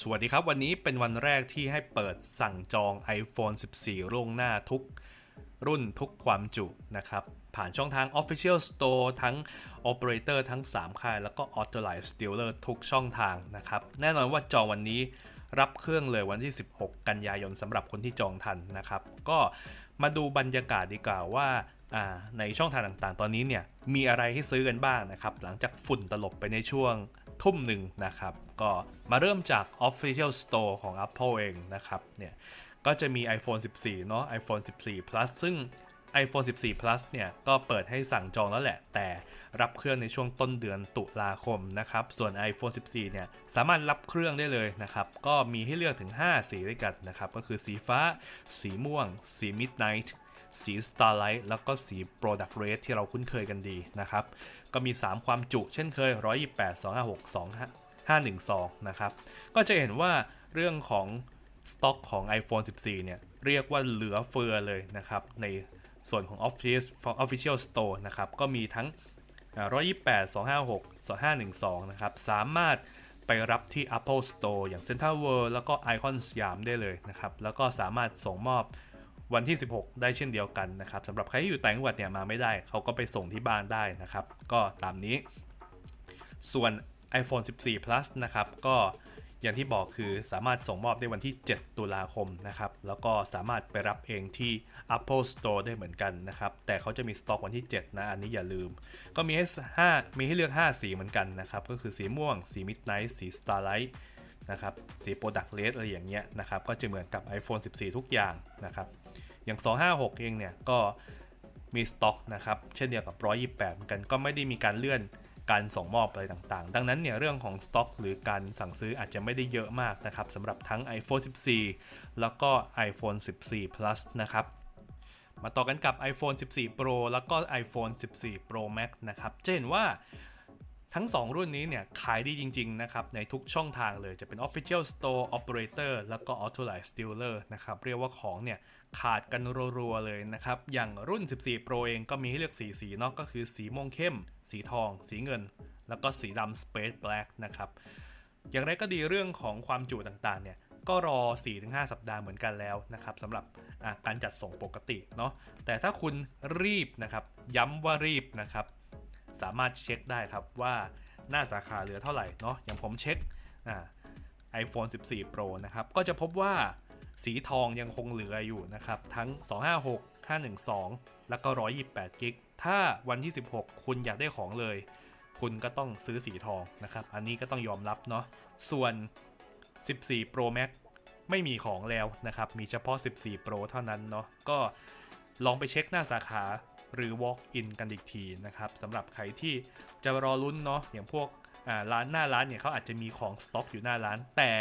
สวัสดีครับ วันนี้เป็นวันแรกที่ให้เปิดสั่งจอง iPhone 14 ล่วงหน้าทุกรุ่นทุกความจุนะครับ ผ่านช่องทาง Official Store ทั้ง Operator ทั้ง 3 ค่าย แล้วก็ Authorized Dealer ทุกช่องทางนะครับ แน่นอนว่าจองวันนี้รับเครื่องเลยวันที่ 16 กันยายนสำหรับคนที่จองทันนะครับ ก็มาดูบรรยากาศดีกว่าว่าอ่าในช่องทางต่างๆ ตอนนี้เนี่ยมีอะไรให้ซื้อกันบ้างนะครับ หลังจากฝุ่นตลบไปในช่วง ทุ่มหนึ่งนะครับ ก็มาเริ่มจาก Official Store ของ Apple เองนะครับเนี่ยก็จะมี iPhone 14 เนาะ iPhone 14 Plus ซึ่ง iPhone 14 Plus เนี่ย ก็เปิดให้สั่งจองแล้วแหละ แต่รับเครื่องในช่วงต้นเดือนตุลาคมนะครับ ส่วน iPhone 14 เนี่ย สามารถรับเครื่องได้เลยนะครับ ก็มีให้เลือกถึง 5 สีด้วยกันนะครับ ก็คือสีฟ้า สีม่วง สี Midnight สี Starlight แล้วก็สี Product Red ที่เราคุ้นเคยกันดีนะครับ ก็มี 3 ความจุเช่นเคย 128 256 2 512 นะครับ ก็จะเห็นว่าเรื่องของสต็อกของ iPhone 14 เนี่ย เรียกว่าเหลือเฟือเลยนะครับ ในส่วนของ Office Official Store นะครับ ก็มีทั้ง 128 256 2512 นะครับ สามารถไปรับที่ Apple Store อย่าง Central World แล้วก็ Icon สยามได้เลยนะครับ แล้วก็สามารถส่งมอบ วันที่ 16 ได้เช่นเดียวกันนะครับสำหรับใครที่อยู่ต่างจังหวัดเนี่ยมาไม่ได้ เขาก็ไปส่งที่บ้านได้นะครับ ก็ตามนี้ ส่วน iPhone 14 Plus นะครับ ก็อย่างที่บอกคือสามารถส่งมอบได้วันที่ 7 ตุลาคมนะครับ แล้วก็สามารถไปรับเองที่ Apple Store ได้เหมือนกันนะครับ แต่เขาจะมีสต็อกวันที่ 7 นะ อันนี้อย่าลืม ก็มีให้5มีให้เลือก 5 สีเหมือนกันนะครับ ก็คือสีม่วง สี Midnight สี Starlight นะครับสี Product Red อะไรอย่างเงี้ยนะครับก็จะเหมือนกับ iPhone 14 ทุกอย่างนะครับอย่าง 256 เองเนี่ยก็มีสต็อกนะครับเช่นเดียวกับ 128 เหมือนกันก็ไม่ได้มีการเลื่อนการส่งมอบอะไรต่างๆ ดังนั้นเนี่ยเรื่องของสต็อกหรือการสั่งซื้ออาจจะไม่ได้เยอะมากนะครับสำหรับทั้ง iPhone 14 แล้วก็ iPhone 14 Plus นะครับมาต่อกันกับ iPhone 14 Pro แล้วก็ iPhone 14 Pro Max นะครับจะเห็นว่า ทั้ง 2 รุ่นนี้เนี่ยขายดีจริงๆนะครับในทุกช่องทางเลยจะเป็น Official Store Operator แล้วก็ Authorized Dealer นะครับเรียกว่าของเนี่ยขาดกันรัวๆเลยนะครับ อย่างรุ่น 14 Pro เองก็มีให้เลือกสีสีเนาะก็คือสีม่วงเข้ม สีทอง สีเงิน แล้วก็สีดำ Space Black นะครับอย่างไรก็ดีเรื่องของความจุต่างๆเนี่ยก็รอ 4-5 สัปดาห์เหมือนกันแล้วนะครับสำหรับการจัดส่งปกติเนาะแต่ถ้าคุณรีบนะครับย้ำว่ารีบนะครับ สามารถเช็คได้ครับว่าหน้าสาขาเหลือเท่าไหร่เนาะอย่างผมเช็คไอ่า iPhone 14 Pro นะครับ ก็จะพบว่าสีทองยังคงเหลืออยู่นะครับ ทั้ง 256 512 แล้วก็ 128กิกถ้าวันที่ 16 คุณอยากได้ของเลย คุณก็ต้องซื้อสีทองนะครับ อันนี้ก็ต้องยอมรับเนาะส่วน 14 Pro Max ไม่มีของแล้วนะครับ มีเฉพาะ 14 Pro เท่านั้นเนาะก็ลองไปเช็คหน้าสาขา หรือ walk in กันอีกทีนะครับสำหรับใครที่จะรอลุ้นเนาะอย่างพวกร้านหน้าร้านเนี่ยเขาอาจจะมีของสต็อกอยู่หน้าร้าน แต่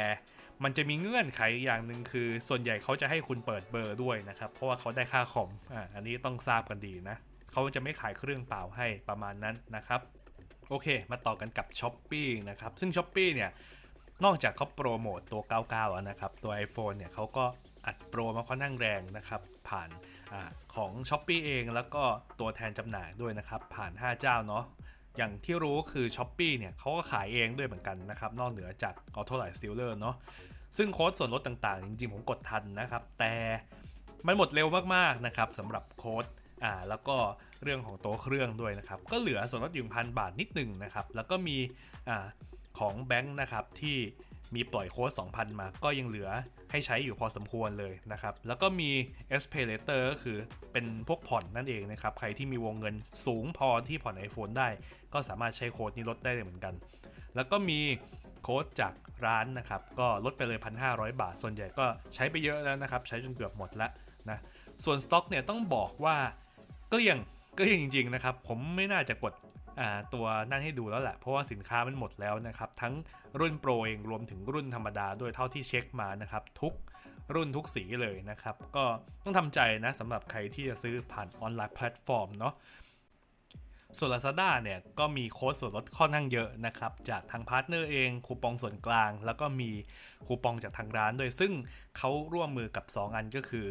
มันจะมีเงื่อนไขอย่างหนึ่งคือ ส่วนใหญ่เขาจะให้คุณเปิดเบอร์ด้วยนะครับ เพราะว่าเขาได้ค่าคอมอ่าอันนี้ต้องทราบกันดีนะเขาจะไม่ขายเครื่องเปล่าให้ประมาณนั้นนะครับโอเค มาต่อกันกับ s h อ p e e นะครับ ซึ่ง s h อ p e e เนี่ย นอกจากเขาโปรโมตตัว 99อะนะครับ ตัว iPhone เนี่ยเขาก็อัดโปรมาค่อนข้างแรงนะครับ ผ่าน ของ s h อ p e e เองแล้วก็ตัวแทนจำหน่ายด้วยนะครับ ผ่าน 5 เจ้าเนาะอย่างที่รู้คือ s h อ p e e เนี่ยเขาก็ขายเองด้วยเหมือนกันนะครับ นอกเหนือจาก Auto l i g h t Sealer เนาะซึ่งโค้ดส่วนลดต่างๆ จริงๆ ผมกดทันนะครับ แต่มันหมดเร็วมากๆนะครับสำหรับโค้ดอ่าแล้วก็เรื่องของโตัวเครื่องด้วยนะครับ ก็เหลือส่วนลดอยู่พันบาทนิดหนึ่งนะครับ แล้วก็มีอ่าของแบงค์นะครับที่ มีปล่อยโค้ด 2,000 มา ก็ยังเหลือให้ใช้อยู่พอสมควรเลยนะครับ แล้วก็มี s p a y Later ก็คือเป็นพวกผ่อนนั่นเองนะครับ ใครที่มีวงเงินสูงพอที่ผ่อน iPhone ได้ ก็สามารถใช้โค้ดนี้ลดได้เหมือนกัน แล้วก็มีโค้ดจากร้านนะครับ ก็ลดไปเลย 1,500 บาท ส่วนใหญ่ก็ใช้ไปเยอะแล้วนะครับ ใช้จนเกือบหมดแล้วนะ ส่วนสต็อกเนี่ยต้องบอกว่าเกลี้ยงเกลี้ยงจริงๆนะครับ ผมไม่น่าจะกด ตัวนั่นให้ดูแล้วแหละ เพราะว่าสินค้ามันหมดแล้วนะครับ ทั้งรุ่นโปรเองรวมถึงรุ่นธรรมดาด้วยเท่าที่เช็คมานะครับ ทุกรุ่นทุกสีเลยนะครับ ก็ต้องทำใจนะสำหรับใครที่จะซื้อผ่านออนไลน์แพลตฟอร์มเนาะส่วน Lazada เนี่ยก็มีโค้ดส่วนลดค่อนข้างเยอะนะครับ จากทางพาร์ทเนอร์เองคูปองส่วนกลาง แล้วก็มีคูปองจากทางร้านด้วย ซึ่งเขาร่วมมือกับ 2 อันก็คือ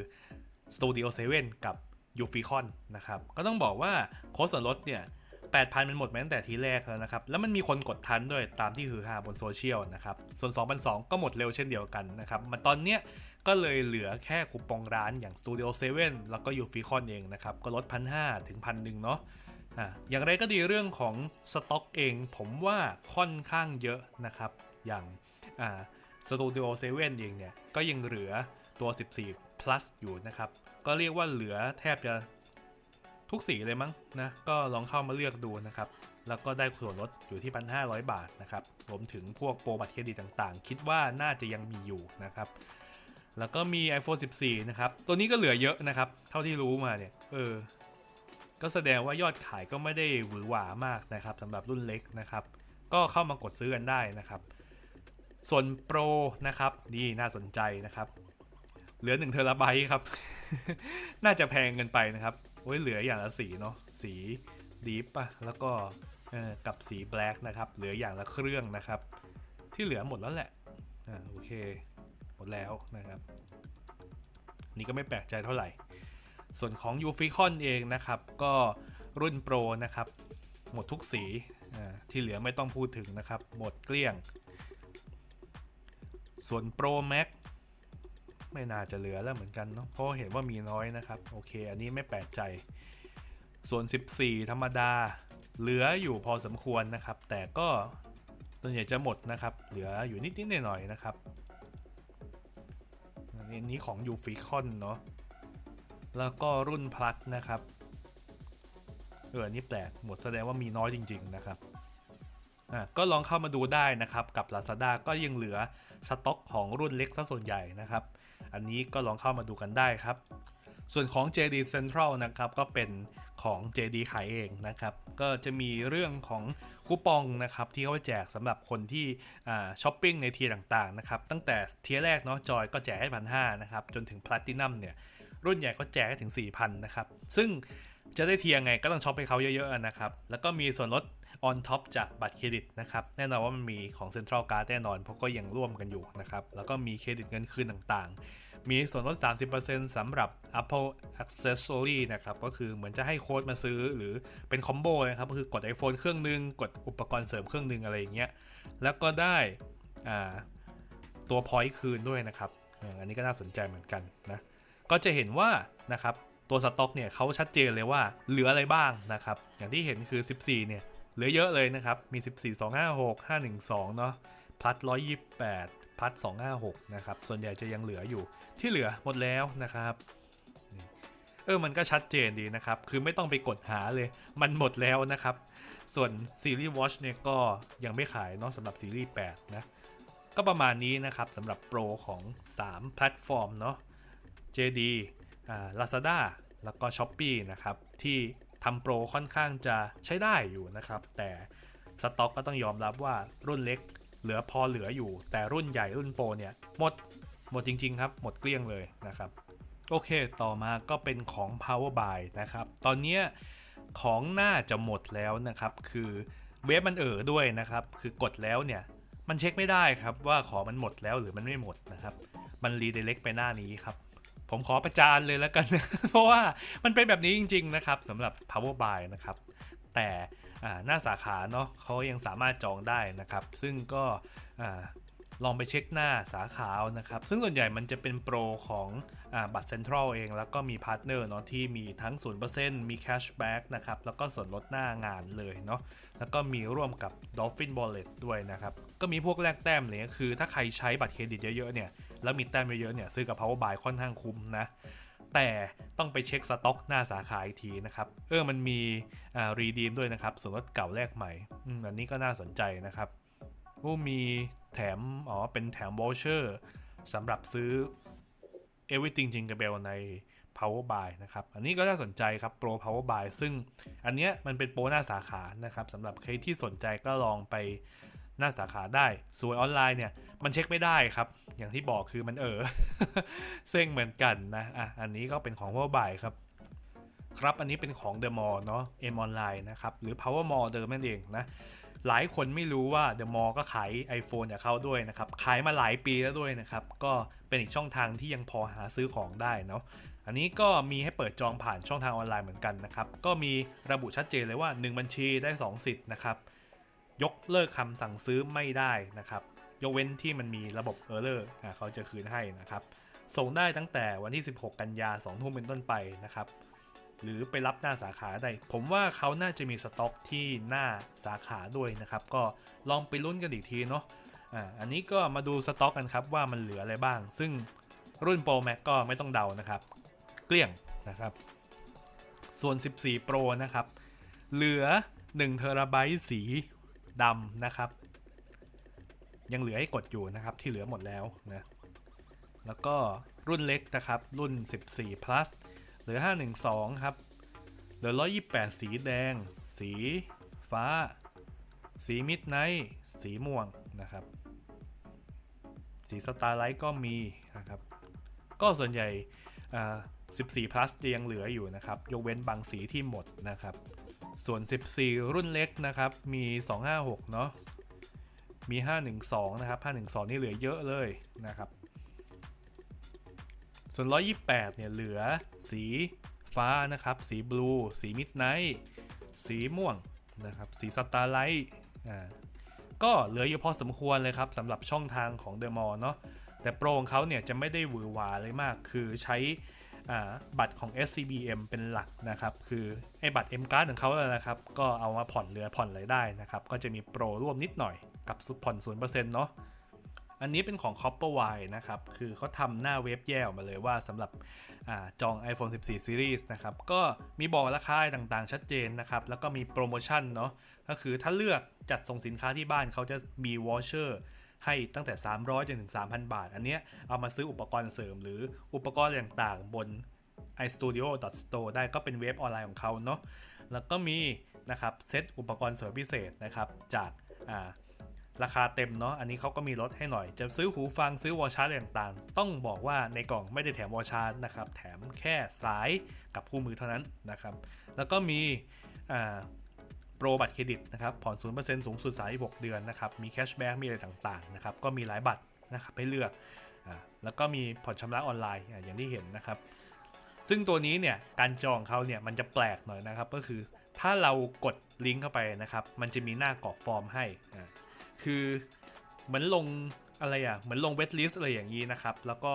Studio 7 กับ u f i c o n นะครับ ก็ต้องบอกว่าโค้ดส่วนลดเนี่ย 8,000 มันหมดมาตั้งแต่ทีแรกแล้วนะครับ แล้วมันมีคนกดทันด้วยตามที่ฮือฮาบนโซเชียลนะครับ ส่วน2,200ก็หมดเร็วเช่นเดียวกันนะครับมาตอนเนี้ยก็เลยเหลือแค่คูปองร้านอย่าง Studio 7 แล้วก็ยูฟิคอนเองนะครับ ก็ลด 1,500 ถึง 1,000 เนาะอย่างไรก็ดีเรื่องของสต็อกเองผมว่าค่อนข้างเยอะนะครับ อย่างอ่า Studio 7เองเนี่ย ก็ยังเหลือตัว 14 plus อยู่นะครับ ก็เรียกว่าเหลือแทบจะ ทุกสีเลยมั้งนะก็ลองเข้ามาเลือกดูนะครับ แล้วก็ได้ส่วนลดอยู่ที่ 1,500 บาทนะครับรวมถึงพวกโปรบัตรเครดิตต่างๆ คิดว่าน่าจะยังมีอยู่นะครับ แล้วก็มี iPhone 14 นะครับ ตัวนี้ก็เหลือเยอะนะครับ เท่าที่รู้มาเนี่ย เออ ก็แสดงว่ายอดขายก็ไม่ได้หวือหวามากนะครับสำหรับรุ่นเล็กนะครับ ก็เข้ามากดซื้อกันได้นะครับ ส่วนโปรนะครับนี่น่าสนใจนะครับ เหลือ1เทราไบต์ครับ น่าจะแพงเกินไปนะครับ โอ้ยเหลืออย่างละสีเนาะสีดีปะแล้วก็กับสีแบล็กนะครับ เหลืออย่างละเครื่องนะครับ ที่เหลือหมดแล้วแหละอ่าโอเค หมดแล้วนะครับ นี่ก็ไม่แปลกใจเท่าไหร่ ส่วนของ u f i c o n เองนะครับ ก็รุ่นโปรนะครับ หมดทุกสีอ่าที่เหลือไม่ต้องพูดถึงนะครับ หมดเกลี้ยง ส่วน Pro Max ไม่น่าจะเหลือแล้วเหมือนกันเนาะเพราะเห็นว่ามีน้อยนะครับ โอเค อันนี้ไม่แปลกใจ ส่วน 14 ธรรมดา เหลืออยู่พอสมควรนะครับ แต่ก็ส่วนใหญ่จะหมดนะครับ เหลืออยู่นิดๆหน่อยๆนะครับอันนี้ของ u f i c o n เนาะแล้วก็รุ่น plus นะครับเอออนนี่แปลกหมดแสดงว่ามีน้อยจริง ๆ นะครับอะก็ลองเข้ามาดูได้นะครับ กับ Lazada ก็ยังเหลือสต็อกของรุ่นเล็กซะส่วนใหญ่นะครับ อันนี้ก็ลองเข้ามาดูกันได้ครับ ส่วนของ JD Central นะครับก็เป็นของ JD ขายเองนะครับ ก็จะมีเรื่องของคูปองนะครับที่เขาแจกสำหรับคนที่ช้อปปิ้งในเทียร์ต่างๆนะครับ ตั้งแต่เทียร์แรกเนาะจอยก็แจกให้พันห้านะครับ จนถึง Platinum เนี่ย รุ่นใหญ่ก็แจกให้ถึง 4,000 นะครับ ซึ่งจะได้เทียร์ไงก็ต้องช็อปให้เขาเยอะๆนะครับ แล้วก็มีส่วนลด on top จากบัตรเครดิตนะครับแน่นอนว่ามันมีของ Central Card แน่นอนเพราะก็ยังร่วมกันอยู่นะครับแล้วก็มีเครดิตเงินคืนต่างๆ มีส่วนลด 30%สำหรับ Apple Accessory นะครับก็คือเหมือนจะให้โค้ดมาซื้อหรือเป็นคอมโบนะครับก็คือกด iPhone เครื่องหนึง กดอุปกรณ์เสริมเครื่องหนึงอะไรอย่างเงี้ยแล้วก็ได้ตัว point คืนด้วยนะครับอันนี้ก็น่าสนใจเหมือนกันนะก็จะเห็นว่านะครับตัวสต็อกเนี่ยเขาชัดเจนเลยว่าเหลืออะไรบ้างนะครับ อย่างที่เห็นคือ 14 เนี่ย ลือเยอะเลยนะครับ มี 14 256 512 เนาะพัด 128 พัด 256 นะครับ ส่วนใหญ่จะยังเหลืออยู่ ที่เหลือหมดแล้วนะครับเออ มันก็ชัดเจนดีนะครับ คือไม่ต้องไปกดหาเลย มันหมดแล้วนะครับ ส่วนซีรีส์ Watch เนี่ยก็ยังไม่ขายเนาะสำหรับซีรีส์ 8 นะ ก็ประมาณนี้นะครับสำหรับโปรของ 3 แพลตฟอร์มเนาะ JD อ่า Lazada แล้วก็ s h อ p e e นะครับ ที่ ทำโปรค่อนข้างจะใช้ได้อยู่นะครับ แต่สต็อกก็ต้องยอมรับว่ารุ่นเล็กเหลือพอเหลืออยู่ แต่รุ่นใหญ่รุ่นโปรเนี่ยหมดหมดจริง ๆ ครับ หมดเกลี้ยงเลยนะครับ โอเคต่อมาก็เป็นของ Power Buy นะครับ ตอนนี้ของน่าจะหมดแล้วนะครับ คือเว็บมันเอ่อด้วยนะครับ คือกดแล้วเนี่ย มันเช็คไม่ได้ครับว่าของมันหมดแล้วหรือมันไม่หมดนะครับ มันรีเดเล็กไปหน้านี้ครับ ผมขอประจานเลยแล้วกัน เพราะว่ามันเป็นแบบนี้จริง ๆ นะครับสำหรับ Power Buy นะครับ แต่หน้าสาขาเนาะเขายังสามารถจองได้นะครับ ซึ่งก็อลองไปเช็คหน้าสาขาเอานะครับ ซึ่งส่วนใหญ่มันจะเป็นโปรของอบัตรเซ็นทรัลเอง แล้วก็มีพาร์ทเนอร์เนาะที่มีทั้ง 0%มีแคชแบ็กนะครับ แล้วก็ส่วนลดหน้างานเลยเนาะ แล้วก็มีร่วมกับ Dolphin Wallet ด้วยนะครับ ก็มีพวกแลกแต้มเลยคือถ้าใครใช้บัตรเครดิตเยอะๆเนี่ย แล้วมีแต้มเยอะๆเนี่ยซื้อกับ Power Buy ค่อนข้างคุ้มนะ แต่ต้องไปเช็คสต็อกหน้าสาขาอีกทีนะครับ เออมันมีรีดีมด้วยนะครับส่วนลดเก่าแลกใหม่อันนี้ก็น่าสนใจนะครับมีแถมอ๋อเป็นแถม voucher สำหรับซื้อ Everything Jingle Bell ใน Power Buy นะครับ อันนี้ก็น่าสนใจครับ Pro Power Buy ซึ่งอันเนี้ยมันเป็นโปรหน้าสาขานะครับสำหรับใครที่สนใจก็ลองไป หน้าสาขาได้ส่วนออนไลน์เนี่ยมันเช็คไม่ได้ครับ อย่างที่บอกคือมันเออเซ็งเหมือนกันนะอะอันนี้ก็เป็นของ Power Buy ครับ ครับอันนี้เป็นของ The Mall เนาะ M Online นะครับ หรือ Power Mall เดิมนั่นเองนะหลายคนไม่รู้ว่า The Mall ก็ขาย iPhone กับเขาด้วยนะครับ ขายมาหลายปีแล้วด้วยนะครับ ก็เป็นอีกช่องทางที่ยังพอหาซื้อของได้เนาะ อันนี้ก็มีให้เปิดจองผ่านช่องทางออนไลน์เหมือนกันนะครับ ก็มีระบุชัดเจนเลยว่า 1 บัญชีได้ 2 สิทธิ์นะครับ ยกเลิกคำสั่งซื้อไม่ได้นะครับ ยกเว้นที่มันมีระบบ Error อะเขาจะคืนให้นะครับ ส่งได้ตั้งแต่วันที่ 16 กันยา2ทุ่มเป็นต้นไปนะครับ หรือไปรับหน้าสาขาได้ ผมว่าเขาน่าจะมีสต็อกที่หน้าสาขาด้วยนะครับ ก็ลองไปลุ้นกันอีกทีเนาะอ่าอันนี้ก็มาดูสต็อกกันครับว่ามันเหลืออะไรบ้าง ซึ่งรุ่น Pro Max ก็ไม่ต้องเดานะครับ เกลี้ยงนะครับ ส่วน 14 Pro นะครับ เหลือ1เทราไบต์สี ดำนะครับ ยังเหลือให้กดอยู่นะครับที่เหลือหมดแล้วนะแล้วก็รุ่นเล็กนะครับ รุ่น 14 plus เหลือ 512 ครับ เหลือ 128 สีแดง สีฟ้า สีมิดไนท์สีม่วงนะครับ สีสตาร์ไลท์ก็มีนะครับ ก็ส่วนใหญ่ 14 plus ยังเหลืออยู่นะครับ ยกเว้นบางสีที่หมดนะครับ ส่วน 14 รุ่นเล็กนะครับ มี 256 เนาะ มี 512 นะครับ 512 นี่เหลือเยอะเลยนะครับ ส่วน 128 เนี่ยเหลือสีฟ้านะครับ สีบลู สีมิดไนท์สีม่วงนะครับ สีสตาร์ไลท์ อ่า ก็เหลืออยู่พอสมควรเลยครับสำหรับช่องทางของเดอะมอลเนาะ แต่โปรของเขาเนี่ยจะไม่ได้หวือหวาเลยมาก คือใช้ บัตรของ SCBM เป็นหลักนะครับ คือไอ้บัตร M Card ของเขาเลยนะครับ ก็เอามาผ่อนเรือผ่อนอะไรได้นะครับ ก็จะมีโปรร่วมนิดหน่อยกับผ่อน0%เนาะอันนี้เป็นของ Copperwire นะครับ คือเขาทำหน้าเว็บแยกออกมาเลยว่าสำหรับอจอง iPhone 14 Series นะครับ ก็มีบอกราคาต่างๆ ชัดเจนนะครับ แล้วก็มีโปรโมชั่นเนาะ ก็คือถ้าเลือกจัดส่งสินค้าที่บ้านเขาจะมีวอชเชอร์ ให้ตั้งแต่ 300จนถึง 3,000 บาท อันเนี้ยเอามาซื้ออุปกรณ์เสริมหรืออุปกรณ์ต่างๆ บน istudio.store ได้ก็เป็นเว็บออนไลน์ของเขาเนาะแล้วก็มีนะครับเซตอุปกรณ์เสริมพิเศษนะครับจากอ่าราคาเต็มเนาะ อันนี้เขาก็มีลดให้หน่อย จะซื้อหูฟังซื้อวอชาร์จอะไรต่างๆ ต้องบอกว่าในกล่องไม่ได้แถมวอชาร์จนะครับ แถมแค่สายกับคู่มือเท่านั้นนะครับ แล้วก็มีอ่า โปรบัตรเครดิตนะครับผ่อน0%สูงสุด36เดือนนะครับมีแคชแบ็กมีอะไรต่างๆนะครับก็มีหลายบัตรนะครับให้เลือกอ่าแล้วก็มีผ่อนชำระออนไลน์อ่าอย่างที่เห็นนะครับ ซึ่งตัวนี้เนี่ยการจองเขาเนี่ยมันจะแปลกหน่อยนะครับ ก็คือถ้าเรากดลิงก์เข้าไปนะครับ มันจะมีหน้ากรอกฟอร์มให้อ่าคือเหมือนลงอะไรอะเหมือนลงเวทลิสต์อะไรอย่างนี้นะครับ แล้วก็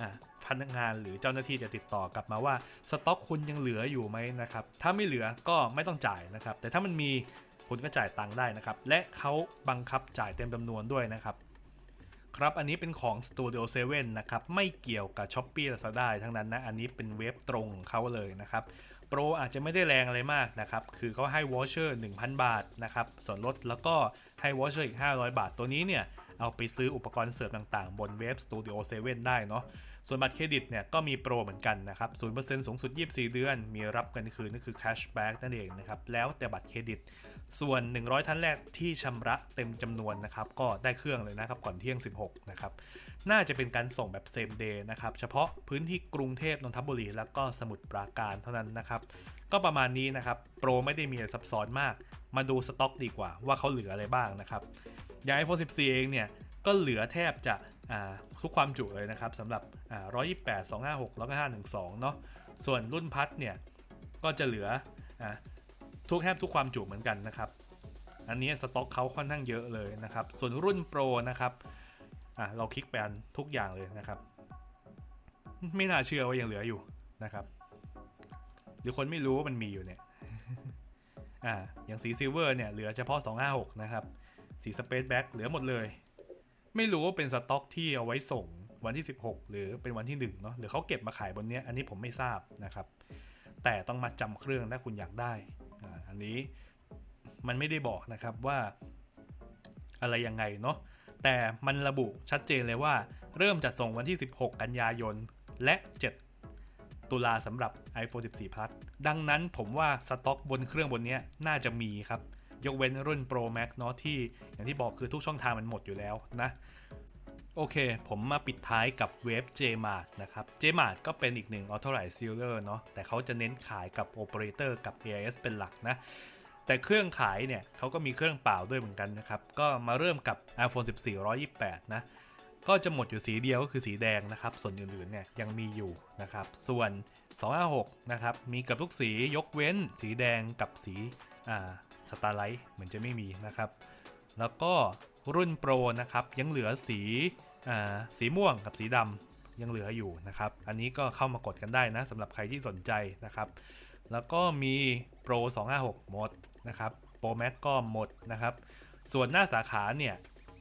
อ่า พนักงานหรือเจ้าหน้าที่จะติดต่อกลับมาว่าสต็อกคุณยังเหลืออยู่ไหมนะครับถ้าไม่เหลือก็ไม่ต้องจ่ายนะครับ แต่ถ้ามันมีคุณก็จ่ายตังค์ได้นะครับ และเขาบังคับจ่ายเต็มจำนวนด้วยนะครับครับ อันนี้เป็นของ Studio 7 นะครับ ไม่เกี่ยวกับ s h อ p e e Lazada ทั้งนั้นนะ อันนี้เป็นเว็บตรงของเขาเลยนะครับ โปรอาจจะไม่ได้แรงอะไรมากนะครับ คือเขาให้วอชเชอร์ 1,000 บาทนะครับ ส่วนลดแล้วก็ให้วอชเชอร์อีก 500 บาท ตัวนี้เนี่ย เอาไปซื้ออุปกรณ์เสริมต่างๆ บนเว็บ Studio 7 ได้เนาะ ส่วนบัตรเครดิตเนี่ยก็มีโปรเหมือนกันนะครับ0%สูงสุด 24 เดือน มีรับเงินคืนนั่นคือ cashback นั่นเองนะครับ แล้วแต่บัตรเครดิต ส่วน 100 ท่านแรกที่ชำระเต็มจำนวนนะครับ ก็ได้เครื่องเลยนะครับก่อนเที่ยง 16 นะครับ น่าจะเป็นการส่งแบบ same day นะครับ เฉพาะพื้นที่กรุงเทพนนทบุรีแล้วก็สมุทรปราการเท่านั้นนะครับ ก็ประมาณนี้นะครับ โปรไม่ได้มีอะไรซับซ้อนมาก มาดูสต็อกดีกว่าว่าเขาเหลืออะไรบ้างนะครับ อย่าง iPhone 14 เองเนี่ย ก็เหลือแทบจะ ทุกความจุเลยนะครับสำหรับ 128 256 แล้วก็ 512 เนาะส่วนรุ่นพัดเนี่ย ก็จะเหลืออทุกแทบทุกความจุเหมือนกันนะครับ อันนี้สต็อกเขาค่อนข้างเยอะเลยนะครับ ส่วนรุ่นโปรนะครับเราคลิกไปนทุกอย่างเลยนะครับ ไม่น่าเชื่อว่ายังเหลืออยู่นะครับหรือคนไม่รู้ว่ามันมีอยู่เนี่ยอ่าอย่างสีซิลเวอร์เนี่ยเหลือเฉพาะ 256 นะครับ สีสเปซแบ็กเหลือหมดเลย ไม่รู้ว่าเป็นสต็อกที่เอาไว้ส่งวันที่ 16 หรือเป็นวันที่ 1 เนาะหรือเขาเก็บมาขายบนนี้อันนี้ผมไม่ทราบนะครับ แต่ต้องมาจำเครื่องถ้าคุณอยากได้อ่าอันนี้มันไม่ได้บอกนะครับว่าอะไรยังไงเนาะแต่มันระบุชัดเจนเลยว่า เริ่มจัดส่งวันที่ 16 กันยายน และ 7 ตุลาสำหรับ iPhone 14 Plus ดังนั้นผมว่าสต็อกบนเครื่องบนนี้น่าจะมีครับ ยกเว้นรุ่น Pro Max เนาะที่อย่างที่บอกคือทุกช่องทางมันหมดอยู่แล้วนะโอเค ผมมาปิดท้ายกับเว็บ JMart นะครับ JMart ก็เป็นอีกหนึ่ง Authorized Seller เนาะแต่เขาจะเน้นขายกับ Operator กับ AIS เป็นหลักนะ แต่เครื่องขายเนี่ยเขาก็มีเครื่องเปล่าด้วยเหมือนกันนะครับ ก็มาเริ่มกับ iPhone 14 128 นะ ก็จะหมดอยู่สีเดียวก็คือสีแดงนะครับ ส่วนอื่นๆเนี่ยยังมีอยู่นะครับ ส่วน 256 นะครับ มีกับทุกสียกเว้นสีแดงกับสีอ่า สตาร์ไลท์เหมือนจะไม่มีนะครับ แล้วก็รุ่นโปรนะครับยังเหลือสีอสีม่วงกับสีดำยังเหลืออยู่นะครับ อันนี้ก็เข้ามากดกันได้นะสำหรับใครที่สนใจนะครับ แล้วก็มี Pro 256หมดนะครับ Pro Max ก็หมดนะครับ ส่วนหน้าสาขาเนี่ย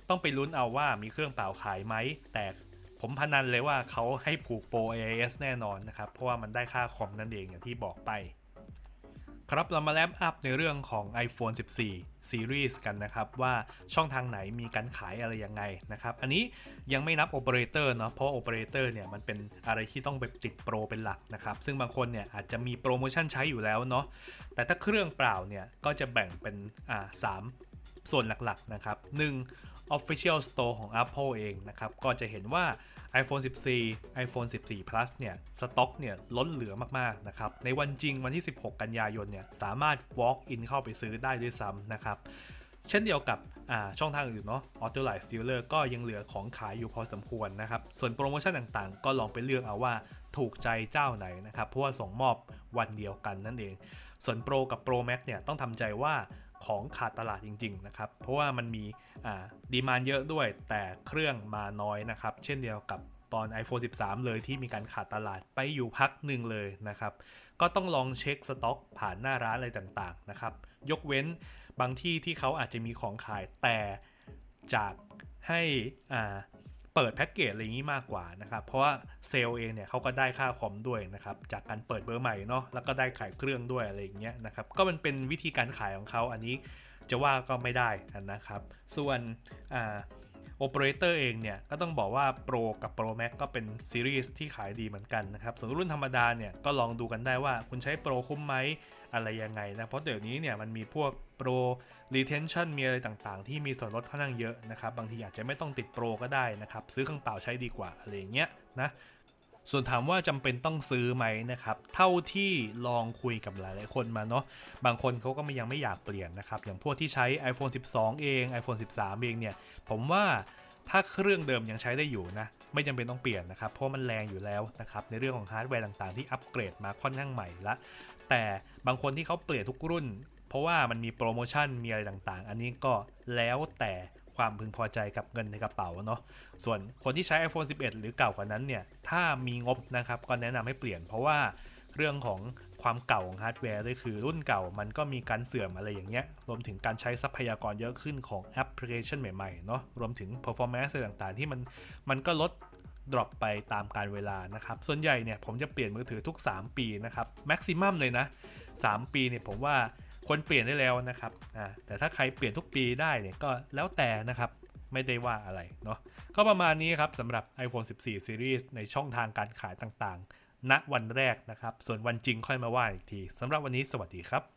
ต้องไปลุ้นเอาว่ามีเครื่องเปล่าขายไหม แต่ผมพนันเลยว่าเขาให้ผูก Pro AIS แน่นอนนะครับ เพราะว่ามันได้ค่าคอมนั่นเองอย่างที่บอกไป ครับเรามาแลมอัพในเรื่องของ iPhone 14 Series กันนะครับว่าช่องทางไหนมีการขายอะไรยังไงนะครับอันนี้ยังไม่นับโอเปอเรเตอร์เนาะเพราะโอเปอเรเตอร์เนี่ยมันเป็นอะไรที่ต้องไปติดโปรเป็นหลักนะครับซึ่งบางคนเนี่ยอาจจะมีโปรโมชั่นใช้อยู่แล้วเนาะแต่ถ้าเครื่องเปล่าเนี่ยก็จะแบ่งเป็นอ่าสามส่วนหลักๆนะครับ 1. Official Store ของ Apple เองนะครับก็จะเห็นว่า iPhone 14 iPhone 14 Plus เนี่ยสต็อกเนี่ยล้นเหลือมากๆนะครับในวันจริงวันที่ 16 กันยายนเนี่ยสามารถ walk in เข้าไปซื้อได้ด้วยซ้ำนะครับเช่นเดียวกับช่องทางอื่นเนาะ Authorize Dealer ก็ยังเหลือของขายอยู่พอสมควรนะครับ ส่วนโปรโมชั่นต่างๆ ก็ลองไปเลือกเอาว่าถูกใจเจ้าไหนนะครับ เพราะว่าส่งมอบวันเดียวกันนั่นเอง ส่วน Pro กับ Pro Max เนี่ยต้องทำใจว่า ของขาดตลาดจริงๆนะครับ เพราะว่ามันมีดีมานเยอะด้วยแต่เครื่องมาน้อยนะครับ เช่นเดียวกับตอน iPhone 13 เลยที่มีการขาดตลาดไปอยู่พักหนึ่งเลยนะครับ ก็ต้องลองเช็คสต็อกผ่านหน้าร้านอะไรต่างๆนะครับ ยกเว้นบางที่ที่เขาอาจจะมีของขายแต่จากให้อ่า เปิดแพ็กเกจอะไรอย่างนี้มากกว่านะครับ เพราะว่าเซลล์เองเนี่ยเขาก็ได้ค่าคอมด้วยนะครับ จากการเปิดเบอร์ใหม่เนาะแล้วก็ได้ขายเครื่องด้วยอะไรอย่างเงี้ยนะครับ ก็มันเป็นวิธีการขายของเขาอันนี้จะว่าก็ไม่ได้นะครับ ส่วนอ่าโอเปอเรเตอร์เองเนี่ยก็ต้องบอกว่า Pro กับ Pro Max ก็เป็นซีรีส์ที่ขายดีเหมือนกันนะครับ ส่วนรุ่นธรรมดาเนี่ยก็ลองดูกันได้ว่าคุณใช้ Pro คุ้มไหมอะไรยังไงนะ เพราะเดี๋ยวนี้เนี่ยมันมีพวก Pro Retention มีอะไรต่างๆ ที่มีส่วนลดค่อนข้างเยอะนะครับ บางทีอาจจะไม่ต้องติด Pro ก็ได้นะครับ ซื้อเครื่องเปล่าใช้ดีกว่าอะไรเงี้ยนะ ส่วนถามว่าจำเป็นต้องซื้อไหมนะครับ เท่าที่ลองคุยกับหลายๆคนมาเนาะ บางคนเขาก็ยังไม่อยากเปลี่ยนนะครับ อย่างพวกที่ใช้ iPhone 12 เอง iPhone 13 เองเนี่ย ผมว่าถ้าเครื่องเดิมยังใช้ได้อยู่นะ ไม่จำเป็นต้องเปลี่ยนนะครับ เพราะมันแรงอยู่แล้วนะครับ ในเรื่องของฮาร์ดแวร์ต่างๆ ที่อัปเกรดมาค่อนข้างใหม่ละแต่บางคนที่เขาเปลี่ยนทุกรุ่น เพราะว่ามันมีโปรโมชั่นมีอะไรต่างๆ อันนี้ก็แล้วแต่ความพึงพอใจกับเงินในกระเป๋าเนาะ ส่วนคนที่ใช้ iPhone 11 หรือเก่ากว่านั้นเนี่ย ถ้ามีงบนะครับก็แนะนำให้เปลี่ยน เพราะว่าเรื่องของความเก่าของฮาร์ดแวร์ด้วยคือรุ่นเก่ามันก็มีการเสื่อมอะไรอย่างเงี้ย รวมถึงการใช้ทรัพยากรเยอะขึ้นของแอปพลิเคชันใหม่ๆเนาะ รวมถึง performance ต่างๆ ที่มันมันก็ลด drop ไปตามการเวลานะครับ ส่วนใหญ่เนี่ยผมจะเปลี่ยนมือถือทุก 3 ปีนะครับ maximum เลยนะ 3 ปีเนี่ยผมว่า ควรเปลี่ยนได้แล้วนะครับอ่าแต่ถ้าใครเปลี่ยนทุกปีได้เนี่ยก็แล้วแต่นะครับไม่ได้ว่าอะไรเนาะก็ประมาณนี้ครับสำหรับ iPhone 14 Series ในช่องทางการขายต่างๆ ณวันแรกนะครับ ส่วนวันจริงค่อยมาว่าอีกทีสำหรับวันนี้สวัสดีครับ